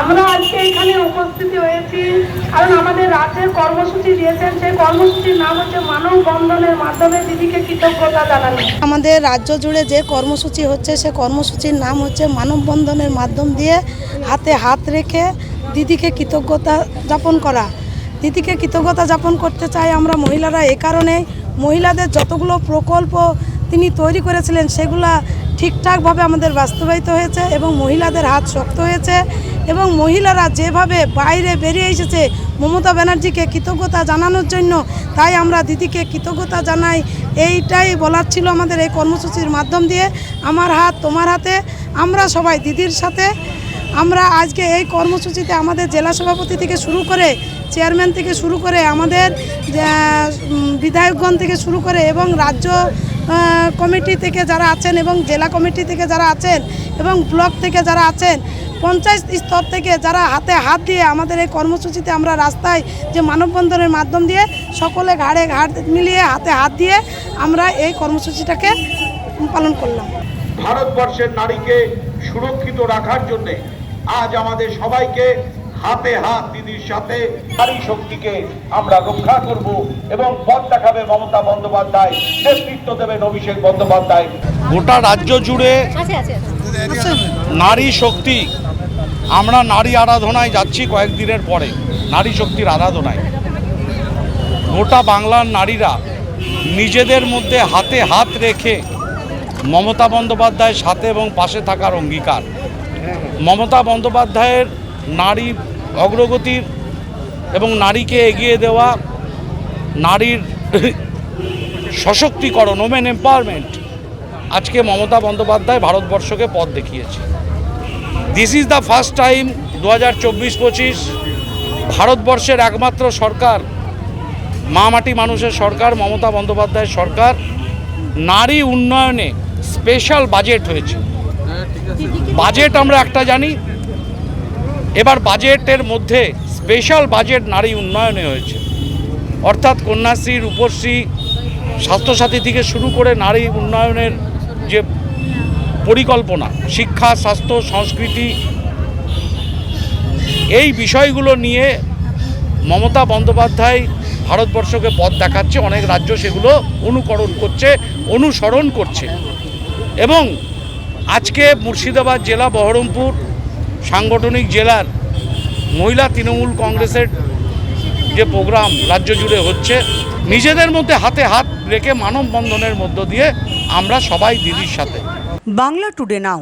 আমরা আজকে এখানে উপস্থিত হয়েছি, কারণ আমাদের রাজ্যের কর্মসূচি দিয়েছেন, সেই কর্মসূচির নাম হচ্ছে মানব বন্ধনের মাধ্যমে দিদিকে কৃতজ্ঞতা জানানো। আমাদের রাজ্য জুড়ে যে কর্মসূচি হচ্ছে, সে কর্মসূচির নাম হচ্ছে মানববন্ধনের মাধ্যম দিয়ে হাতে হাত রেখে দিদিকে কৃতজ্ঞতা যাপন করা। দিদিকে কৃতজ্ঞতা যাপন করতে চাই আমরা মহিলারা এ কারণে। মহিলাদের যতগুলো প্রকল্প তিনি তৈরি করেছিলেন, সেগুলা ঠিকঠাকভাবে আমাদের বাস্তবায়িত হয়েছে এবং মহিলাদের হাত শক্ত হয়েছে এবং মহিলারা যেভাবে বাইরে বেরিয়ে এসেছে, মমতা ব্যানার্জিকে কৃতজ্ঞতা জানানোর জন্য তাই আমরা দিদিকে কৃতজ্ঞতা জানাই। এইটাই বলার ছিল আমাদের এই কর্মসূচির মাধ্যম দিয়ে। আমার হাত, তোমার হাতে। আমরা সবাই দিদির সাথে। আমরা আজকে এই কর্মসূচিতে আমাদের জেলা সভাপতি থেকে শুরু করে চেয়ারম্যান থেকে শুরু করে আমাদের বিধায়কগণ থেকে শুরু করে এবং রাজ্য কমিটি থেকে যারা আছেন এবং জেলা কমিটি থেকে যারা আছেন এবং ব্লক থেকে যারা আছেন, পঞ্চায়েত স্তর থেকে যারা হাতে হাত দিয়ে আমাদের এই কর্মসূচিতে আমরা রাস্তায় যে মানববন্ধনের মাধ্যম দিয়ে সকলে ঘাড়ে ঘাড় মিলিয়ে হাতে হাত দিয়ে আমরা এই কর্মসূচিটাকে পালন করলাম। ভারতবর্ষের নারীকে সুরক্ষিত রাখার জন্যে আজ আমাদের সবাইকে হাতে হাত দিদির সাথে নারী শক্তিকে আমরা রক্ষা করব এবং পথ দেখাবে মমতা বন্দ্যোপাধ্যায় নেতৃত্ব দেবেন অভিষেক বন্দ্যোপাধ্যায়। গোটা রাজ্য জুড়ে নারী শক্তি আমরা নারী আরাধনায় যাচ্ছি কয়েকদিনের পরে নারী শক্তির আরাধনায়। গোটা বাংলার নারীরা নিজেদের মধ্যে হাতে হাত রেখে মমতা বন্দ্যোপাধ্যায়ের সাথে এবং পাশে থাকার অঙ্গীকার। মমতা বন্দ্যোপাধ্যায়ের নারী অগ্রগতির এবং নারীকে এগিয়ে দেওয়া নারীর সশক্তিকরণ ওমেন এম্পাওয়ারমেন্ট আজকে মমতা বন্দ্যোপাধ্যায় ভারতবর্ষকে পথ দেখিয়েছে। This is the first time দু হাজার চব্বিশ পঁচিশ ভারতবর্ষের একমাত্র সরকার মা মাটি মানুষের সরকার মমতা বন্দ্যোপাধ্যায়ের সরকার নারী উন্নয়নে স্পেশাল বাজেট হয়েছে। বাজেট আমরা একটা জানি এবার বাজেটের মধ্যে স্পেশাল বাজেট নারী উন্নয়নে হয়েছে। অর্থাৎ কন্যাশ্রী, রূপশ্রী, স্বাস্থ্যসাথী থেকে শুরু করে নারী উন্নয়নের যে পরিকল্পনা, শিক্ষা, স্বাস্থ্য, সংস্কৃতি, এই বিষয়গুলো নিয়ে মমতা বন্দ্যোপাধ্যায় ভারতবর্ষকে পথ দেখাচ্ছে, অনেক রাজ্য সেগুলো অনুকরণ করছে, অনুসরণ করছে। এবং আজকে মুর্শিদাবাদ জেলা বহরমপুর সাংগঠনিক জেলার মহিলা তৃণমূল কংগ্রেসের যে প্রোগ্রাম রাজ্য জুড়ে হচ্ছে, নিজেদের মধ্যে হাতে হাত রেখে মানববন্ধনের মধ্য দিয়ে আমরা সবাই দিদির সাথে। Bangla today now.